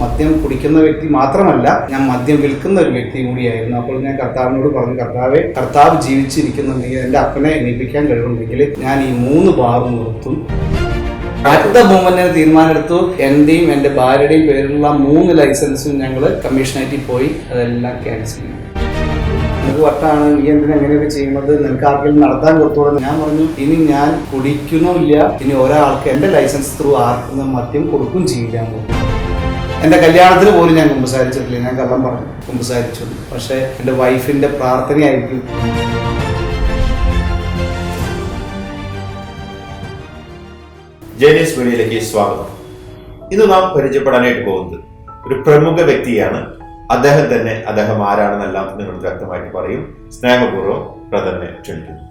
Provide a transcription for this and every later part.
മദ്യം കുടിക്കുന്ന വ്യക്തി മാത്രമല്ല ഞാൻ മദ്യം വിൽക്കുന്ന ഒരു വ്യക്തി കൂടിയായിരുന്നു. അപ്പോൾ ഞാൻ കർത്താവിനോട് പറഞ്ഞു കർത്താവെ കർത്താവ് ജീവിച്ചിരിക്കുന്നുണ്ടെങ്കിൽ എന്റെ അപ്പനെ എണീപ്പിക്കാൻ കഴിവുണ്ടെങ്കിൽ ഞാൻ ഈ മൂന്ന് ഭാഗം നിർത്തും. അടുത്ത മൂവ്മെന്റിന് തീരുമാനമെടുത്തു. എന്റെയും എന്റെ ഭാര്യയുടെയും പേരിലുള്ള മൂന്ന് ലൈസൻസും ഞങ്ങൾ കമ്മീഷനായിട്ട് പോയി. അതെല്ലാം ക്യാൻസൽ ചെയ്തു. നിനക്ക് വട്ടാണ്. നീ എന്തിനാ എങ്ങനെയൊക്കെ ചെയ്യുന്നത്? നിനക്ക് ആർക്കെങ്കിലും നടത്താൻ കൊടുത്തോളൂ ഞാൻ പറഞ്ഞു. ഇനി ഞാൻ കുടിക്കുന്നുമില്ല. ഇനി ഒരാൾക്ക് എന്റെ ലൈസൻസ് ത്രൂ ആർക്കും മദ്യം കൊടുക്കും ചെയ്യില്ല എന്റെ കല്യാണത്തിന് പോലും ഞാൻ കുമ്പസാരിച്ചിട്ടില്ല. ഞാൻ കള്ളം പറഞ്ഞു കുമ്പസാരിച്ചു. പക്ഷെ എന്റെ വൈഫിന്റെ പ്രാർത്ഥനയായിരിക്കും ജനീസ് മീഡിയയിലേക്ക് സ്വാഗതം. ഇന്ന് നാം പരിചയപ്പെടാനായിട്ട് പോകുന്നത് ഒരു പ്രമുഖ വ്യക്തിയാണ്. അദ്ദേഹം തന്നെ അദ്ദേഹം ആരാണെന്നെല്ലാം നിങ്ങൾ വ്യക്തമായിട്ട് പറയും. സ്നേഹപൂർവം ബ്രദറിനെ ക്ഷണിക്കുന്നു.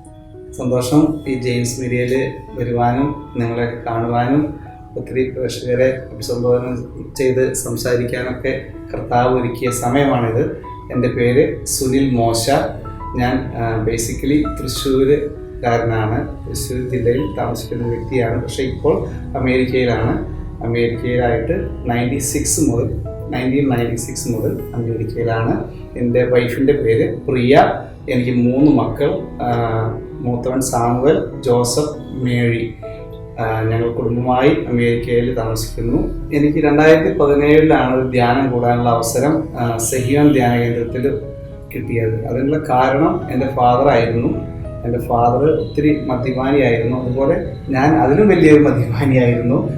സന്തോഷം ഈ ജെയിംസ് മീഡിയയിൽ വരുവാനും നിങ്ങളെ കാണുവാനും ഒത്തിരി പ്രേക്ഷകരെ അഭിസംബോധന ചെയ്ത് സംസാരിക്കാനൊക്കെ കർത്താവ് ഒരുക്കിയ സമയമാണിത്. എന്റെ പേര് സുനിൽ മോശ. ഞാൻ ബേസിക്കലി തൃശ്ശൂരുകാരനാണ്. തൃശ്ശൂർ ജില്ലയിൽ താമസിക്കുന്ന വ്യക്തിയാണ്. പക്ഷേ ഇപ്പോൾ അമേരിക്കയിലാണ്. അമേരിക്കയിലായിട്ട് നയന്റി സിക്സ് മുതൽ നയന്റീൻ നയന്റി സിക്സ് മുതൽ അമേരിക്കയിലാണ്. എന്റെ വൈഫിന്റെ പേര് പ്രിയ. എനിക്ക് മൂന്ന് മക്കൾ മൂത്തവൻ സാമുവൽ ജോസഫ് ആ, ഞങ്ങൾ കുടുംബമായി അമേരിക്കയിൽ താമസിക്കുന്നു. എനിക്ക് രണ്ടായിരത്തി പതിനേഴിലാണ് ഒരു ധ്യാനം കൂടാനുള്ള അവസരം സഹിയോൻ ധ്യാന കേന്ദ്രത്തിൽ കിട്ടിയത്. അതിനുള്ള കാരണം എന്റെ ഫാദർ ആയിരുന്നു. എന്റെ ഫാദർ ഒത്തിരി മദ്യപാനിയായിരുന്നു. അതുപോലെ ഞാൻ അതിലും വലിയൊരു മദ്യപാനിയായിരുന്നു.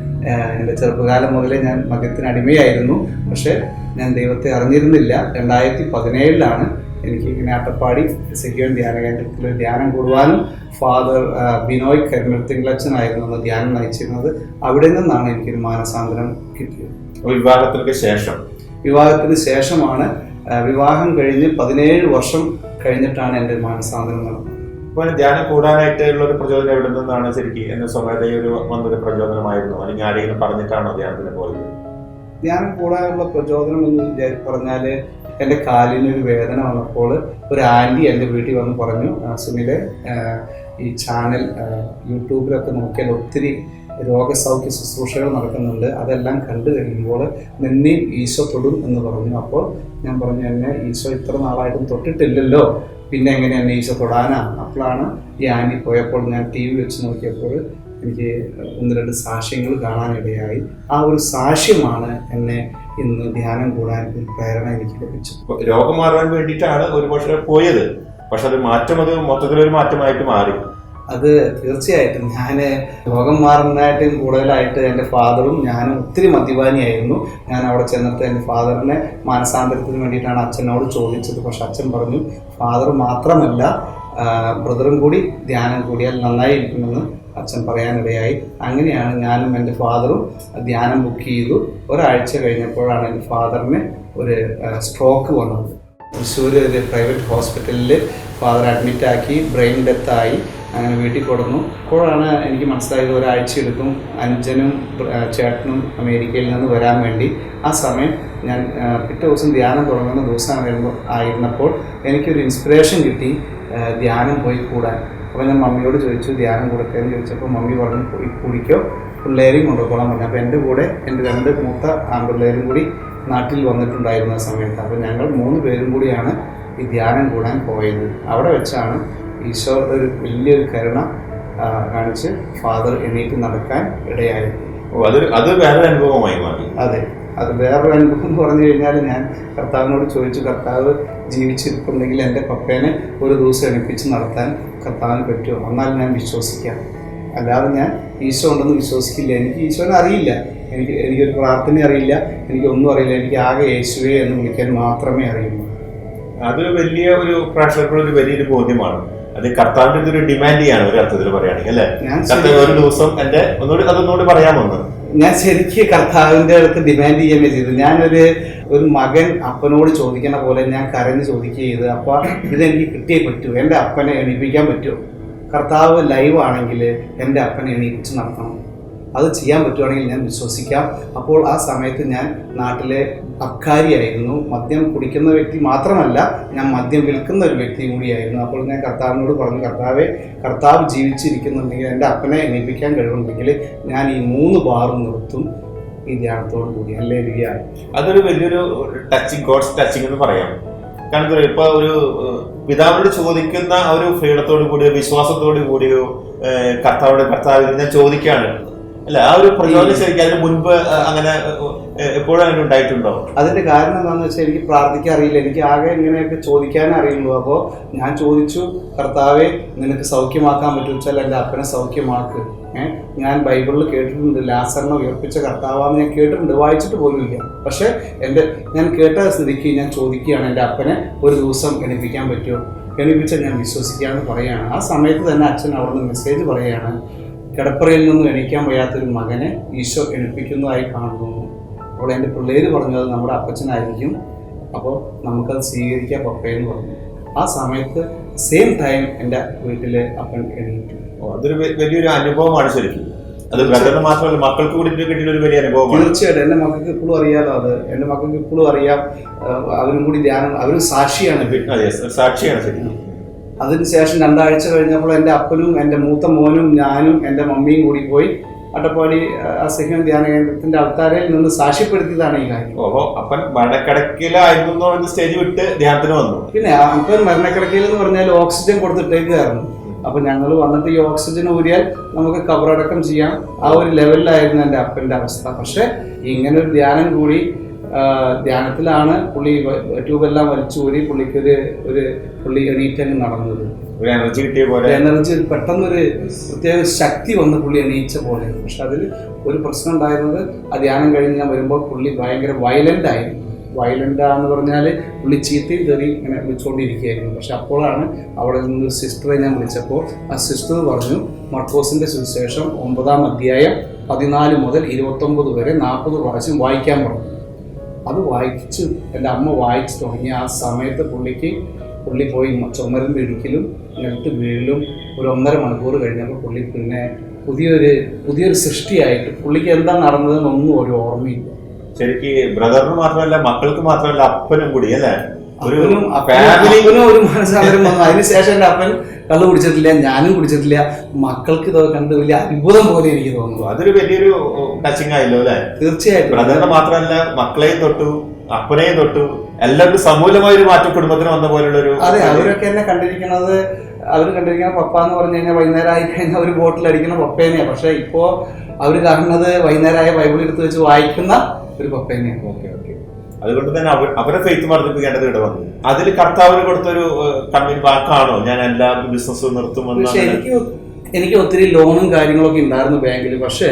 എന്റെ ചെറുപ്പകാലം മുതലേ ഞാൻ മദ്യത്തിന് അടിമയായിരുന്നു. പക്ഷേ ഞാൻ ദൈവത്തെ അറിഞ്ഞിരുന്നില്ല. രണ്ടായിരത്തി പതിനേഴിലാണ് എനിക്ക് ഇങ്ങനെ അട്ടപ്പാടി സെക്യൂർ ധ്യാന കേന്ദ്രത്തിൽ ധ്യാനം കൂടുവാനും ഫാദർ ബിനോയ് കരിമത്തിങ്കളച്ചനായിരുന്നു അന്ന് ധ്യാനം നയിച്ചിരുന്നത്. അവിടെ നിന്നാണ് എനിക്കൊരു മാനസാന്തരം കിട്ടിയത്. വിവാഹത്തിനൊക്കെ ശേഷം? വിവാഹത്തിന് ശേഷമാണ് വിവാഹം കഴിഞ്ഞ് പതിനേഴ് വർഷം കഴിഞ്ഞിട്ടാണ് എന്റെ മാനസാന്തരം നടന്നത്. അപ്പോൾ ധ്യാനം കൂടാനായിട്ടുള്ള ഒരു പ്രചോദനം എവിടെ നിന്നാണ് ശരിക്കും എന്നെ സ്വമേധയൊരു വന്നൊരു പ്രചോദനമായിരുന്നു? അല്ലെങ്കിൽ ആരെങ്കിലും പറഞ്ഞിട്ടാണോ ധ്യാനത്തിന് പോയത്? ധ്യാനം കൂടാനുള്ള പ്രചോദനം എന്ന് പറഞ്ഞാൽ എന്റെ കാലിന് ഒരു വേദന വന്നപ്പോൾ ഒരു ആന്റി എന്റെ വീട്ടിൽ വന്ന് പറഞ്ഞു "ആ, സുനിലെ ഈ ചാനൽ യൂട്യൂബിലൊക്കെ നോക്കിയാൽ ഒത്തിരി രോഗസൗഖ്യ ശുശ്രൂഷകൾ നടക്കുന്നുണ്ട്. അതെല്ലാം കണ്ടു കഴിയുമ്പോൾ നിന്നെയും ഈശോ തൊടും എന്ന് പറഞ്ഞു. അപ്പോൾ ഞാൻ പറഞ്ഞു എന്നെ ഈശോ ഇത്ര നാളായിട്ടും തൊട്ടിട്ടില്ലല്ലോ. പിന്നെ എങ്ങനെ എന്നെ ഈശോ തൊടാനാണ് അപ്പോഴാണ് ഈ ആന്റി പോയപ്പോൾ ഞാൻ ടി വി വെച്ച് നോക്കിയപ്പോൾ എനിക്ക് ഒന്ന് രണ്ട് സാക്ഷ്യങ്ങൾ കാണാനിടയായി. ആ ഒരു സാക്ഷ്യമാണ് എന്നെ ഇന്ന് ധ്യാനം കൂടാൻ ഒരു പ്രേരണ എനിക്ക് ലഭിച്ചത് രോഗം മാറാൻ വേണ്ടിയിട്ടാണ് ഒരു പക്ഷേ പോയത്. പക്ഷെ അത് മാറ്റം അത് മൊത്തത്തിലൊരു മാറ്റമായിട്ട് മാറി. അത് തീർച്ചയായിട്ടും. ഞാൻ രോഗം മാറുന്നതായിട്ടും കൂടുതലായിട്ട് എന്റെ ഫാദറും ഞാനും ഒത്തിരി മദ്യപാനിയായിരുന്നു. ഞാൻ അവിടെ ചെന്നിട്ട് എന്റെ ഫാദറിനെ മാനസാന്തരത്തിന് വേണ്ടിയിട്ടാണ് അച്ഛനോട് ചോദിച്ചത്. പക്ഷെ അച്ഛൻ പറഞ്ഞു ഫാദർ മാത്രമല്ല ബ്രദറും കൂടി ധ്യാനം കൂടിയാൽ നന്നായിരിക്കുമെന്ന് അച്ഛൻ പറയാനിടയായി. അങ്ങനെയാണ് ഞാനും എന്റെ ഫാദറും ധ്യാനം ബുക്ക് ചെയ്തു. ഒരാഴ്ച കഴിഞ്ഞപ്പോഴാണ് എന്റെ ഫാദറിന് ഒരു സ്ട്രോക്ക് വന്നത്. തൃശ്ശൂർ ഒരു പ്രൈവറ്റ് ഹോസ്പിറ്റലിൽ ഫാദർ അഡ്മിറ്റാക്കി ബ്രെയിൻ ഡെത്തായി അങ്ങനെ വീട്ടിൽ കൊടുന്നു. അപ്പോഴാണ് എനിക്ക് മനസ്സിലായത് ഒരാഴ്ച എടുക്കും ആ, ചേട്ടനും അമേരിക്കയിൽ നിന്ന് വരാൻ വേണ്ടി. ആ സമയം ഞാൻ പിറ്റേ ദിവസം ധ്യാനം തുടങ്ങുന്ന ദിവസം ആയിരുന്നപ്പോൾ എനിക്കൊരു ഇൻസ്പിറേഷൻ കിട്ടി ധ്യാനം പോയി കൂടാൻ. അപ്പോൾ ഞാൻ മമ്മിയോട് ചോദിച്ചു ധ്യാനം കൊടുക്കാമെന്ന് ചോദിച്ചപ്പോൾ മമ്മി പറഞ്ഞു പോയി കുടിക്കോ പിള്ളേരെയും കൊണ്ടുപോകണം പറഞ്ഞു. അപ്പോൾ എന്റെ കൂടെ എന്റെ രണ്ട് മൂത്ത ആൺപിള്ളേരും കൂടി നാട്ടിൽ വന്നിട്ടുണ്ടായിരുന്ന സമയത്ത്. അപ്പോൾ ഞങ്ങൾ മൂന്ന് പേരും കൂടിയാണ് ഈ ധ്യാനം കൂടാൻ പോയത്. അവിടെ വെച്ചാണ് ഈശോ ഒരു വലിയൊരു കരുണ കാണിച്ച് ഫാദർ എണീറ്റ് നടക്കാൻ ഇടയായി ഓ അത് അത് വേറെ അനുഭവമായി മാറി. അതെ. അത് വേറൊരു അനുഭവം പറഞ്ഞു കഴിഞ്ഞാൽ ഞാൻ കർത്താവിനോട് ചോദിച്ചു കർത്താവ് ജീവിച്ചിരിപ്പുണ്ടെങ്കിൽ എന്റെ പപ്പേനെ ഒരു ദിവസം എണിപ്പിച്ച് നടത്താൻ കർത്താവിന് പറ്റുമോ? എന്നാൽ ഞാൻ വിശ്വസിക്കാം. അല്ലാതെ ഞാൻ ഈശോ ഉണ്ടെന്ന് വിശ്വസിക്കില്ല. എനിക്ക് ഈശോനെ അറിയില്ല. എനിക്ക് എനിക്കൊരു പ്രാർത്ഥന അറിയില്ല. എനിക്കൊന്നും അറിയില്ല. എനിക്ക് ആകെ യേശുവേ എന്ന് വിളിക്കാൻ മാത്രമേ അറിയുള്ളൂ. അത് വലിയ ഒരു പ്രേക്ഷകർക്കുള്ള ഒരു വലിയൊരു ബോധ്യമാണ്. അത് കർത്താവിന്റെ ഒരു ഡിമാൻഡ് ചെയ്യാണ് ഒരു അർത്ഥത്തിൽ പറയുകയാണെങ്കിൽ അല്ലെ? കർത്താവ് ഒരു ദിവസം എന്റെ ഒന്നുകൂടി അതൊന്നുകൂടി പറയാമൊന്ന് ഞാൻ ശരിക്കും കർത്താവിന്റെ അടുത്ത് ഡിമാൻഡ് ചെയ്യുകയും ചെയ്തു ഞാനൊരു ഒരു മകൻ അപ്പനോട് ചോദിക്കുന്ന പോലെ ഞാൻ കരഞ്ഞ് ചോദിക്കുക ചെയ്തു. അപ്പ ഇതെനിക്ക് കിട്ടിയേ പറ്റൂ. എന്റെ അപ്പനെ എണീപ്പിക്കാൻ പറ്റുമോ? കർത്താവ് ലൈവ് ആണെങ്കിൽ എന്റെ അപ്പനെ എണീപ്പിച്ച് നടത്തണം. അത് ചെയ്യാൻ പറ്റുവാണെങ്കിൽ ഞാൻ വിശ്വസിക്കാം. അപ്പോൾ ആ സമയത്ത് ഞാൻ നാട്ടിലെ അബ്കാരിയായിരുന്നു. മദ്യം കുടിക്കുന്ന വ്യക്തി മാത്രമല്ല ഞാൻ മദ്യം വിൽക്കുന്ന ഒരു വ്യക്തി കൂടിയായിരുന്നു. അപ്പോൾ ഞാൻ കർത്താവിനോട് പറഞ്ഞു കർത്താവെ കർത്താവ് ജീവിച്ചിരിക്കുന്നുണ്ടെങ്കിൽ എന്റെ അപ്പനെ എണീപ്പിക്കാൻ കഴിവുണ്ടെങ്കിൽ ഞാൻ ഈ മൂന്ന് ബാറും നിർത്തും. ഈ ധ്യാനത്തോടു കൂടി. അല്ലേ ലിയാണ് അതൊരു വലിയൊരു ടച്ചിങ് ഗോഡ്സ് ടച്ചിങ് എന്ന് പറയാം. കാരണം ഇപ്പൊ ഒരു പിതാവിനോട് ചോദിക്കുന്ന ഒരു ഫ്രീഡത്തോടു കൂടി വിശ്വാസത്തോടു കൂടി ഏഹ്, കർത്താവോട് കർത്താവ് ഞാൻ ചോദിക്കാണ്. അല്ല ആ ഒരു പ്രചോദനം ശരിക്കും അതിന് മുൻപ് അങ്ങനെ എപ്പോഴും അങ്ങനെ ഉണ്ടായിട്ടുണ്ടോ? അതിന്റെ കാരണം എന്താണെന്ന് വെച്ചാൽ എനിക്ക് പ്രാർത്ഥിക്കാൻ അറിയില്ല. എനിക്ക് ആകെ ഇങ്ങനെയൊക്കെ ചോദിക്കാനേ അറിയുള്ളൂ. അപ്പോൾ ഞാൻ ചോദിച്ചു കർത്താവെ നിനക്ക് സൗഖ്യമാക്കാൻ പറ്റും വെച്ചാൽ എന്റെ അപ്പനെ സൗഖ്യമാക്ക്. ഏഹ് ഞാൻ ബൈബിളിൽ കേട്ടിട്ടുണ്ട് ലാസറിനെ ഉയർപ്പിച്ച കർത്താവാന്ന് ഞാൻ കേട്ടിട്ടുണ്ട്. വായിച്ചിട്ട് പോലും ഇല്ല പക്ഷേ എന്റെ ഞാൻ കേട്ട സ്ഥിതിക്ക് ഞാൻ ചോദിക്കുകയാണ് എന്റെ അപ്പനെ ഒരു ദിവസം എണിപ്പിക്കാൻ പറ്റുമോ? എണിപ്പിച്ചാൽ ഞാൻ വിശ്വസിക്കാമെന്ന് പറയുകയാണ്. ആ സമയത്ത് തന്നെ അച്ഛൻ അവിടുന്ന് മെസ്സേജ് പറയുകയാണ് കിടപ്പറയിൽ നിന്നും എണീക്കാൻ വയ്യാത്തൊരു മകനെ ഈശോ എണിപ്പിക്കുന്നതായി കാണുന്നു. അപ്പോൾ എന്റെ പിള്ളേര് പറഞ്ഞത് നമ്മുടെ അപ്പച്ചനായിരിക്കും. അപ്പോൾ നമുക്കത് സ്വീകരിക്കാം പപ്പയെന്ന് പറഞ്ഞു. ആ സമയത്ത് സെയിം ടൈം എന്റെ വീട്ടിലെ അപ്പൻ എണീറ്റു. അതൊരു വലിയൊരു അനുഭവമാണ് ശരിക്കും. അത് ബ്രദറിന് മാത്രമല്ല മക്കൾക്ക് കൂടി കിട്ടിയ ഒരു വലിയ അനുഭവമാണ്. തീർച്ചയായിട്ടും. എന്റെ മക്കൾക്ക് ഇപ്പോഴും അറിയാലോ അത്. എന്റെ മക്കൾക്ക് ഇപ്പോഴും അറിയാം. അവരും കൂടി ധ്യാനം അവരും സാക്ഷിയാണ്. സാക്ഷിയാണ് ശരിക്കും. അതിനുശേഷം രണ്ടാഴ്ച കഴിഞ്ഞപ്പോൾ എന്റെ അപ്പനും എന്റെ മൂത്ത മോനും ഞാനും എന്റെ മമ്മിയും കൂടി പോയി അട്ടപ്പാടി അസഹ്യം ധ്യാന കേന്ദ്രത്തിന്റെ ആൾക്കാരിൽ നിന്ന് സാക്ഷ്യപ്പെടുത്തിയതാണ് ഈ കാര്യം. ഓഹോ അപ്പൻ മരണക്കിടക്കിലായിരുന്നു സ്റ്റേജ് വിട്ട് ധ്യാനത്തിന് വന്നു. പിന്നെ അപ്പൻ മരണക്കിടക്കിൽ എന്ന് പറഞ്ഞാൽ ഓക്സിജൻ കൊടുത്തിട്ടേക്കായിരുന്നു അപ്പൊ ഞങ്ങൾ വന്നിട്ട് ഈ ഓക്സിജൻ ഊരിയാൽ നമുക്ക് കവറടക്കം ചെയ്യാം. ആ ഒരു ലെവലിലായിരുന്നു എന്റെ അപ്പന്റെ അവസ്ഥ. പക്ഷെ ഇങ്ങനെ ഒരു ധ്യാനം കൂടി ധ്യാനത്തിലാണ് പുള്ളി ട്യൂബെല്ലാം വലിച്ചൂരി പുള്ളിക്കൊരു ഒരു പുള്ളി എണീറ്റങ്ങ് നടന്നത്. ഒരു എനർജി കിട്ടിയ പോലെ. എനർജി പെട്ടെന്നൊരു പ്രത്യേക ശക്തി വന്ന് പുള്ളി എണീച്ച പോലെ. പക്ഷെ അതിൽ ഒരു പ്രശ്നം ഉണ്ടായിരുന്നത് ആ ധ്യാനം കഴിഞ്ഞ് ഞാൻ വരുമ്പോൾ പുള്ളി ഭയങ്കര വയലന്റ് ആയി. വയലന്റ് ആന്ന് പറഞ്ഞാൽ പുള്ളി ചീത്തയും തെറി ഇങ്ങനെ വിളിച്ചുകൊണ്ടിരിക്കുകയായിരുന്നു. പക്ഷെ അപ്പോഴാണ് അവിടെ നിന്ന് സിസ്റ്ററെ ഞാൻ വിളിച്ചപ്പോൾ ആ സിസ്റ്റർ പറഞ്ഞു മർക്കോസിന്റെ സുവിശേഷം ഒമ്പതാം അധ്യായം പതിനാല് മുതൽ ഇരുപത്തൊമ്പത് വരെ നാൽപ്പത് പ്രാവശ്യം വായിക്കാൻ പറഞ്ഞു. അത് വായിച്ച് എന്റെ അമ്മ വായിച്ചു തുടങ്ങി ആ സമയത്ത് പുള്ളിക്ക് പുള്ളി പോയി ചുമരുന്ന് ഇടുക്കിലും നിലത്ത് വീഴിലും ഒരു ഒന്നര മണിക്കൂർ കഴിഞ്ഞപ്പോൾ പുള്ളി പിന്നെ പുതിയൊരു പുതിയൊരു സൃഷ്ടിയായിട്ട് പുള്ളിക്ക് എന്താ നടന്നതെന്നൊന്നും ഒരു ഓർമ്മയില്ല. ശരിക്കും ബ്രദറിന് മാത്രമല്ല മക്കൾക്ക് മാത്രമല്ല അപ്പനും കൂടി അല്ലേ? ഒരു ഫാമിലി ഒരു മനസ്സാന്തരം വന്നു. അതിനുശേഷം എന്റെ അപ്പൻ കള്ളു കുടിച്ചിട്ടില്ല ഞാനും കുടിച്ചിട്ടില്ല. മക്കൾക്ക് ഇതൊക്കെ കണ്ട് വലിയ അത്ഭുതം പോലെ എനിക്ക് തോന്നുന്നു. അതൊരു വലിയൊരു ടച്ചിങ് ആയല്ലോ അല്ലെ? തീർച്ചയായിട്ടും. ബ്രദറിന് മാത്രമല്ല മക്കളെയും തൊട്ടു അപ്പനെയും തൊട്ടു എല്ലാവർക്കും സമൂലമായ ഒരു മാറ്റം കുടുംബത്തിന് വന്ന പോലുള്ള ഒരു അതെ അവരൊക്കെ എന്നെ കണ്ടിരിക്കുന്നത് അവർ കണ്ടിരിക്കുന്ന പപ്പ എന്ന് പറഞ്ഞു കഴിഞ്ഞാൽ വൈകുന്നേരം ആയി കഴിഞ്ഞാൽ ഒരു ബോട്ടിൽ അടിക്കുന്ന പപ്പേനെയാണ് പക്ഷെ ഇപ്പോ അവർ കാണുന്നത് വൈകുന്നേരമായ ബൈബിൾ എടുത്ത് വെച്ച് വായിക്കുന്ന ഒരു പപ്പേനെയാണ് ഓക്കെ ഓക്കെ. അതുകൊണ്ട് തന്നെ അവർ അവരെ ഫെയ്ത്ത് വർദ്ധിപ്പിക്കേണ്ടത് ഇവിടെ വന്നു. അതിൽ കർത്താവിന് കൊടുത്തൊരു കമ്പനി വാക്കാണോ? ഞാൻ എല്ലാ ബിസിനസ്സും നിർത്തുമെന്ന് എനിക്ക് എനിക്ക് ഒത്തിരി ലോണും കാര്യങ്ങളൊക്കെ ഉണ്ടായിരുന്നു ബാങ്കിൽ. പക്ഷേ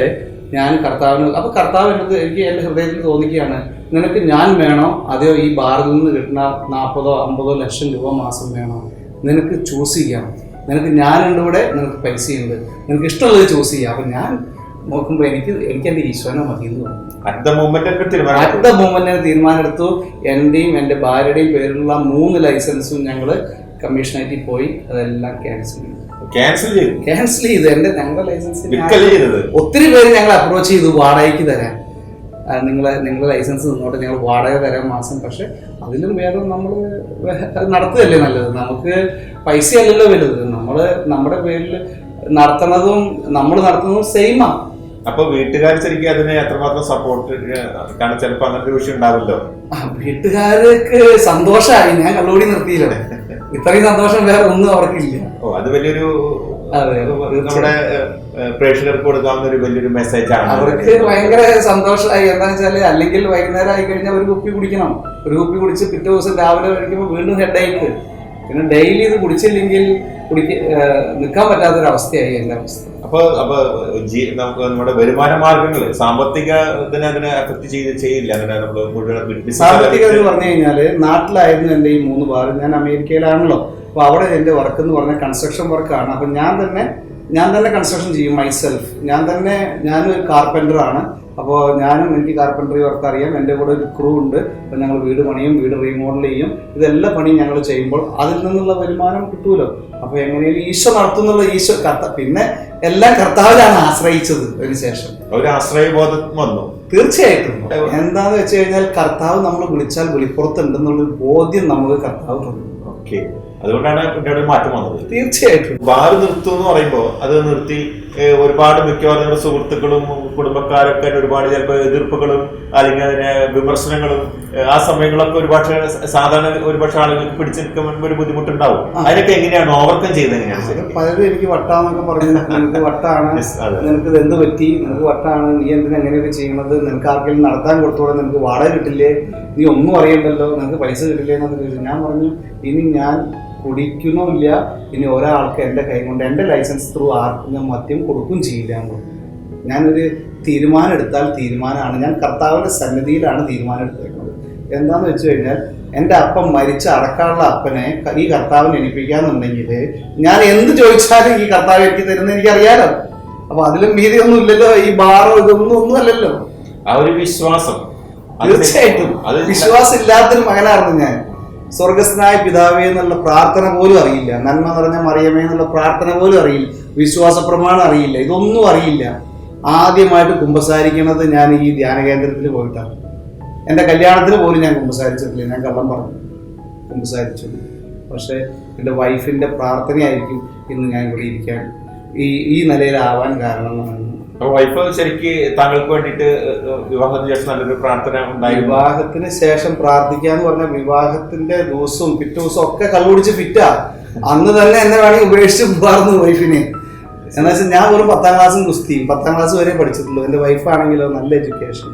ഞാൻ കർത്താവിന് അപ്പൊ കർത്താവ് എന്നത് എനിക്ക് എന്റെ ഹൃദയത്തിൽ തോന്നിക്കുകയാണ് നിനക്ക് ഞാൻ വേണോ? അതെയോ ഈ ബാറിൽ നിന്ന് കിട്ടുന്ന നാൽപ്പതോ അമ്പതോ ലക്ഷം രൂപ മാസം വേണോ? നിനക്ക് ചൂസ് ചെയ്യാം. നിനക്ക് ഞാനുണ്ട് ഇവിടെ നിനക്ക് പൈസയുണ്ട്. നിനക്ക് ഇഷ്ടമുള്ളത് ചൂസ് ചെയ്യാം. അപ്പൊ ഞാൻ നോക്കുമ്പോൾ എനിക്ക് എനിക്ക് എന്റെ ഈശ്വരനെ മതി എന്ന് തീരുമാനം അടുത്ത മൂമെന്റ് ഞാൻ തീരുമാനമെടുത്തു. എന്റെയും എന്റെ ഭാര്യയുടെയും പേരിലുള്ള മൂന്ന് ലൈസൻസും ഞങ്ങൾ കമ്മീഷനായിട്ട് പോയി. അതെല്ലാം ക്യാൻസൽ ചെയ്തു. ക്യാൻസൽ ചെയ്തു? ക്യാൻസൽ ചെയ്തു. എന്റെ ഞങ്ങളുടെ ലൈസൻസ് ഒത്തിരി പേര് ഞങ്ങൾ അപ്രോച്ച് ചെയ്തു. വാടകയ്ക്ക് തരാൻ. നിങ്ങൾ നിങ്ങളെ നിങ്ങളുടെ ലൈസൻസ് നിന്നോട്ട്. ഞങ്ങൾ വാടക തരാൻ മാസം. പക്ഷെ അതിലും വേറെ നമ്മൾ നടത്തുകയല്ലേ നല്ലത്? നമുക്ക് പൈസയല്ലല്ലോ വലുത്. നമ്മൾ നമ്മുടെ പേരിൽ നടത്തുന്നതും നമ്മൾ നടത്തുന്നതും സെയിമാ അപ്പൊ വീട്ടുകാർ ശരിക്കും അതിനെ എത്രമാത്രം സപ്പോർട്ട് കാരണം ചിലപ്പോ അങ്ങനത്തെ വിഷയം ഉണ്ടാവില്ലോ. വീട്ടുകാർക്ക് സന്തോഷമായി ഞാൻ കള്ളുകൂടി നിർത്തിയില്ല. ഇത്രയും സന്തോഷം വേറെ ഒന്നും അവർക്കില്ല. ഓ അത് വലിയൊരു നമ്മുടെ പ്രേക്ഷകർക്ക് കൊടുക്കാവുന്ന ഒരു വലിയൊരു മെസ്സേജ് ആണ്. അവർക്ക് ഭയങ്കര സന്തോഷമായി എന്താണെന്ന് വെച്ചാൽ അല്ലെങ്കിൽ വൈകുന്നേരം ആയി കഴിഞ്ഞാൽ ഒരു കുപ്പി കുടിക്കണം. ഒരു കുപ്പി കുടിച്ച് പിറ്റേ ദിവസം രാവിലെ കഴിക്കുമ്പോൾ വീണ്ടും ഹെഡ് ആയിട്ട് പിന്നെ ഡെയിലി ഇത് കുടിച്ചില്ലെങ്കിൽ കുടിക്ക നിൽക്കാൻ പറ്റാത്തൊരവസ്ഥയായി എന്റെ അവസ്ഥ. അപ്പൊ അപ്പൊ ജീ- നമുക്ക് നമ്മുടെ വരുമാന മാർഗങ്ങൾ സാമ്പത്തിക ഇതിനെ അതിനെ അഫക്ട് ചെയ്ത് ചെയ്യില്ല. അങ്ങനെ നമ്മൾ മുഴുവൻ സാമ്പത്തിക എന്ന് പറഞ്ഞു കഴിഞ്ഞാൽ നാട്ടിലായിരുന്നു എന്റെ ഈ മൂന്ന് ബാർ ഞാൻ അമേരിക്കയിലാണല്ലോ. അപ്പൊ അവിടെ എന്റെ വർക്ക് എന്ന് പറഞ്ഞ കൺസ്ട്രക്ഷൻ വർക്കാണ് അപ്പൊ ഞാൻ തന്നെ ഞാൻ തന്നെ കൺസ്ട്രക്ഷൻ ചെയ്യും മൈസെൽഫ് ഞാൻ തന്നെ ഞാനും ഒരു കാർപ്പന്റർ ആണ്. അപ്പോൾ ഞാനും എനിക്ക് കാർപ്പൻട്രി വർക്ക് അറിയാം. എന്റെ കൂടെ ഒരു ക്രൂ ഉണ്ട്. അപ്പോൾ ഞങ്ങൾ വീട് പണിയും വീട് റീമോഡൽ ചെയ്യും. ഇതെല്ലാം പണിയും ഞങ്ങൾ ചെയ്യുമ്പോൾ അതിൽ നിന്നുള്ള വരുമാനം കിട്ടുമല്ലോ അപ്പോൾ എങ്ങനെയും ഈശോ നടത്തുന്നുള്ള ഈശോ കർത്ത പിന്നെ എല്ലാം കർത്താവിലാണ് ആശ്രയിച്ചത് അതിന് ശേഷം. ഒരു ആശ്രയബോധം വന്നു. തീർച്ചയായിട്ടും. എന്താന്ന് വെച്ച് കഴിഞ്ഞാൽ കർത്താവ് നമ്മൾ വിളിച്ചാൽ വെളിപ്പുറത്തുണ്ടെന്നുള്ളൊരു ബോധ്യം നമുക്ക് കർത്താവ് തന്നു. ഓക്കെ. അതുകൊണ്ടാണ് പിന്നീട് മാറ്റം വന്നത്. തീർച്ചയായിട്ടും. ബാർ നിർത്തും എന്ന് പറയുമ്പോൾ അത് നിർത്തി ഒരുപാട് മിക്കവാറും നിങ്ങളുടെ സുഹൃത്തുക്കളും കുടുംബക്കാരൊക്കെ ഒരുപാട് ചിലപ്പോൾ എതിർപ്പുകളും അല്ലെങ്കിൽ അതിനെ വിമർശനങ്ങളും ആ സമയങ്ങളൊക്കെ ഒരുപക്ഷെ സാധാരണ ഒരുപക്ഷെ ആളുകൾക്ക് പിടിച്ചു നിൽക്കുമ്പോൾ ഒരു ബുദ്ധിമുട്ടുണ്ടാവും. അതിനൊക്കെ എങ്ങനെയാണ് ഓവർകം ചെയ്യുന്നത് എങ്ങനെയാണ്? പലരും എനിക്ക് വട്ടാന്നൊക്കെ പറഞ്ഞു. നിനക്ക് വട്ടാണ്. നിനക്ക് ഇത് എന്ത് പറ്റി? നിനക്ക് വട്ടാണ്. നീ എന്തിനാ എങ്ങനെയൊക്കെ ചെയ്യണത്? നിനക്ക് ആർക്കെങ്കിലും നടത്താൻ കൊടുത്തോടെ നിനക്ക് വാടക കിട്ടില്ലേ? നീ ഒന്നും അറിയണ്ടല്ലോ. നിനക്ക് പൈസ കിട്ടില്ലേ എന്നൊക്കെ ചോദിച്ചു. ഞാൻ പറഞ്ഞു ഇനി ഞാൻ കുടിക്കുന്നുമില്ല ഇനി ഒരാൾക്ക് എന്റെ കൈ കൊണ്ട് എന്റെ ലൈസൻസ് ത്രൂ ആർക്കും ഞാൻ മദ്യം കൊടുക്കുകയും ചെയ്യില്ല എന്ന് പറഞ്ഞു. ഞാനൊരു തീരുമാനം എടുത്താൽ തീരുമാനമാണ്. ഞാൻ കർത്താവിന്റെ സന്നിധിയിലാണ് തീരുമാനം എടുത്തേക്കുന്നത്. എന്താണെന്ന് വെച്ച് കഴിഞ്ഞാൽ എന്റെ അപ്പം മരിച്ച അടക്കാനുള്ള അപ്പനെ ഈ കർത്താവിനെ എണിപ്പിക്കാന്നുണ്ടെങ്കിൽ ഞാൻ എന്ത് ചോദിച്ചാലും ഈ കർത്താവ് എനിക്ക് തരുന്ന എനിക്കറിയാലോ. അപ്പൊ അതിലും ഭീതിയൊന്നും ഇല്ലല്ലോ. ഈ ബാറോ ഇതൊന്നും ഒന്നും അല്ലല്ലോ. ആ ഒരു വിശ്വാസം. തീർച്ചയായിട്ടും. അത് വിശ്വാസം ഇല്ലാത്തൊരു മകനായിരുന്നു ഞാൻ. സ്വർഗസ്നായ പിതാവേ എന്നുള്ള പ്രാർത്ഥന പോലും അറിയില്ല. നന്മ നിറഞ്ഞ മറിയമേ എന്നുള്ള പ്രാർത്ഥന പോലും അറിയില്ല. വിശ്വാസ പ്രമാണം അറിയില്ല. ഇതൊന്നും അറിയില്ല. ആദ്യമായിട്ട് കുമ്പസാരിക്കണത് ഞാൻ ഈ ധ്യാന കേന്ദ്രത്തിൽ പോയിട്ടാണ്. എന്റെ കല്യാണത്തിന് പോലും ഞാൻ കുമ്പസാരിച്ചിട്ടില്ല. ഞാൻ കള്ളം പറഞ്ഞു. കുമ്പസാരിച്ചു. പക്ഷേ എന്റെ വൈഫിന്റെ പ്രാർത്ഥനയായിരിക്കും ഇന്ന് ഞാൻ ഇവിടെ ഇരിക്കാൻ ഈ ഈ നിലയിലാവാൻ കാരണം വൈഫ് ശരിക്ക് താങ്കൾക്ക് വേണ്ടിയിട്ട് വിവാഹത്തിന് ശേഷം നല്ലൊരു പ്രാർത്ഥന ഉണ്ടായി വിവാഹത്തിന് ശേഷം പ്രാർത്ഥിക്കുക എന്ന് പറഞ്ഞാൽ വിവാഹത്തിന്റെ ദിവസവും പിറ്റേ ദിവസവും ഒക്കെ കള്ളുപിടിച്ച് ഫിറ്റാ. അന്ന് തന്നെ എന്നെ വേണമെങ്കിൽ ഉപേക്ഷിച്ച് പോകാറുന്നു വൈഫിനെ. എന്നാ വെച്ചാൽ ഞാൻ വെറും പത്താം ക്ലാസ്സും ഗുസ്തി പത്താം ക്ലാസ് വരെ പഠിച്ചിട്ടുള്ളൂ. എന്റെ വൈഫാണെങ്കിലോ നല്ല education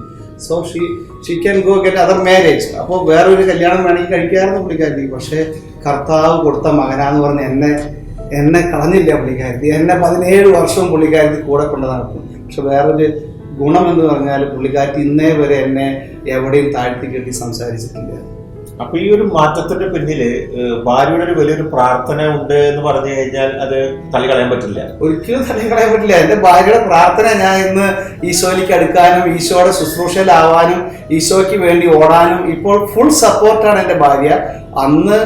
so she she can go get other marriage അപ്പോൾ വേറൊരു കല്യാണം വേണമെങ്കിൽ കഴിക്കാമായിരുന്നു പുള്ളിക്കാരി പക്ഷേ കർത്താവ് കൊടുത്ത മകനാന്ന് പറഞ്ഞ് എന്നെ എന്നെ കളഞ്ഞില്ല പുള്ളിക്കാരി എന്നെ പതിനേഴ് വർഷം പുള്ളിക്കാരി കൂടെ കൊണ്ട് നടക്കും. പക്ഷെ വേറൊരു ഗുണം എന്ന് പറഞ്ഞാൽ പുള്ളിക്കാരി ഇന്നേ വരെ എന്നെ എവിടെയും താഴ്ത്തി കെട്ടി സംസാരിച്ചിട്ടില്ല. അപ്പൊ ഈ ഒരു മാറ്റത്തിന്റെ പിന്നിൽ ഭാര്യയുടെ ഒരു വലിയൊരു പ്രാർത്ഥന ഉണ്ട് എന്ന് പറഞ്ഞു കഴിഞ്ഞാൽ അത് തള്ളി കളയാൻ പറ്റില്ല. ഒരിക്കലും തള്ളി കളയാൻ പറ്റില്ല. എന്റെ ഭാര്യയുടെ പ്രാർത്ഥന ഞാൻ ഇന്ന് ഈശോയിലേക്ക് അടുക്കാനും ഈശോയുടെ ശുശ്രൂഷയിലാവാനും ഈശോയ്ക്ക് വേണ്ടി ഓടാനും ഇപ്പോൾ ഫുൾ സപ്പോർട്ടാണ് എന്റെ ഭാര്യ. അന്ന്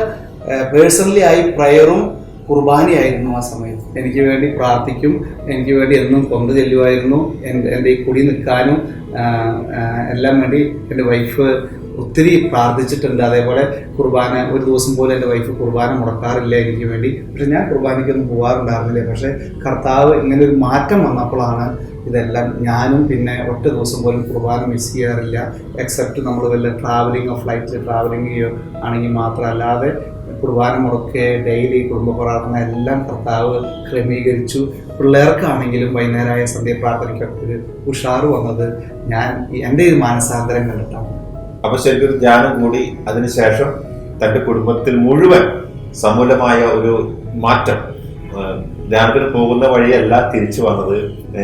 പേഴ്സണലി ആയി പ്രയറും കുർബാനയായിരുന്നു ആ സമയത്ത്. എനിക്ക് വേണ്ടി പ്രാർത്ഥിക്കും എനിക്ക് വേണ്ടി എന്നും കൊണ്ടു ചെല്ലുമായിരുന്നു. എന്റെ എന്റെ ഈ കുടി നിൽക്കാനും എല്ലാം വേണ്ടി എന്റെ വൈഫ് ഒത്തിരി പ്രാർത്ഥിച്ചിട്ടുണ്ട്. അതേപോലെ കുർബാന ഒരു ദിവസം പോലും എന്റെ വൈഫ് കുർബാന മുടക്കാറില്ല എനിക്ക് വേണ്ടി. പക്ഷെ ഞാൻ കുർബാനയ്ക്കൊന്നും പോകാറുണ്ടായിരുന്നില്ല പക്ഷേ കർത്താവ് ഇങ്ങനെ ഒരു മാറ്റം വന്നപ്പോഴാണ് ഇതെല്ലാം ഞാനും പിന്നെ ഒറ്റ ദിവസം പോലും കുർബാന മിസ് ചെയ്യാറില്ല. എക്സെപ്റ്റ് നമ്മൾ വല്ല ട്രാവലിങ്ങോ ഫ്ലൈറ്റിൽ ട്രാവലിംഗ് ചെയ്യോ ആണെങ്കിൽ മാത്രമല്ലാതെ കുർബാന മുടക്കെ ഡെയിലി കുടുംബ പ്രാർത്ഥന എല്ലാം കർത്താവ് ക്രമീകരിച്ചു. പിള്ളേർക്കാണെങ്കിലും വൈകുന്നേരമായ സന്ധ്യ പ്രാർത്ഥനയ്ക്കൊക്കെ ഒരു ഉഷാറ് വന്നത് ഞാൻ എന്റെ ഒരു മാനസാന്തരം കണ്ടിട്ടാണ്. അപ്പൊ ശരിക്കും ഒരു ധ്യാനം കൂടി അതിനുശേഷം തന്റെ കുടുംബത്തിൽ മുഴുവൻ സമൂലമായ ഒരു മാറ്റം ധ്യാനത്തിന് പോകുന്ന വഴിയല്ല തിരിച്ചു വന്നത്.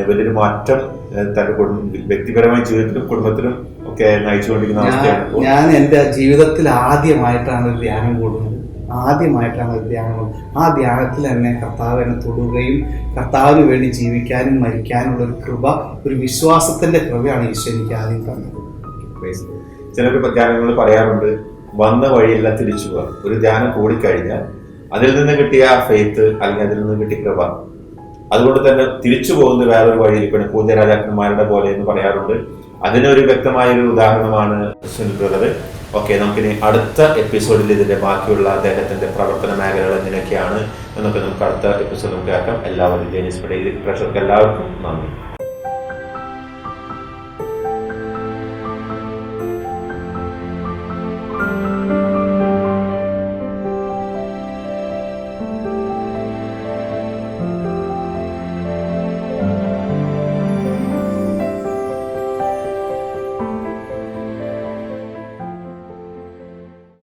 വലിയൊരു മാറ്റം തന്റെ കുടുംബം വ്യക്തിപരമായ ജീവിതത്തിലും കുടുംബത്തിലും ഒക്കെ നയിച്ചുകൊണ്ടിരിക്കുന്ന ഞാൻ അവസ്ഥയാണ് ഞാൻ എന്റെ ജീവിതത്തിൽ ആദ്യമായിട്ടാണ് ഒരു ധ്യാനം കൂടുന്നത്. ആദ്യമായിട്ടാണ് ഒരു ധ്യാനം ആ ധ്യാനത്തിൽ തന്നെ കർത്താവ് എന്നെ തൊടുകയും കർത്താവിന് വേണ്ടി ജീവിക്കാനും മരിക്കാനുള്ള ഒരു കൃപ ഒരു വിശ്വാസത്തിന്റെ കൃപയാണ് ഈശോ എനിക്ക് ആദ്യം തന്നത്. ചിലർ ധ്യാനങ്ങൾ പറയാറുണ്ട്. വന്ന വഴിയെല്ലാം തിരിച്ചു പോകാം ഒരു ധ്യാനം കൂടിക്കഴിഞ്ഞാൽ അതിൽ നിന്ന് കിട്ടിയ ഫെയ്ത്ത് അല്ലെങ്കിൽ അതിൽ നിന്ന് കിട്ടിയ കൃപ. അതുകൊണ്ട് തന്നെ തിരിച്ചു പോകുന്ന വേറൊരു പിന്നെ പൂജരാജാക്കന്മാരുടെ പോലെ എന്ന് പറയാറുണ്ട്. അതിനൊരു വ്യക്തമായ ഒരു ഉദാഹരണമാണ് സുനിൽ ബ്രദർ ഓക്കെ നമുക്കിനി അടുത്ത എപ്പിസോഡിൽ ഇതിന്റെ ബാക്കിയുള്ള അദ്ദേഹത്തിന്റെ പ്രവർത്തന മേഖലകൾ എങ്ങനെയൊക്കെയാണ് എന്നൊക്കെ നമുക്ക് അടുത്ത എപ്പിസോഡ് നമുക്ക് കേൾക്കാം. എല്ലാവരും ജേനിസ് പ്രേക്ഷകർക്ക് എല്ലാവർക്കും നന്ദി.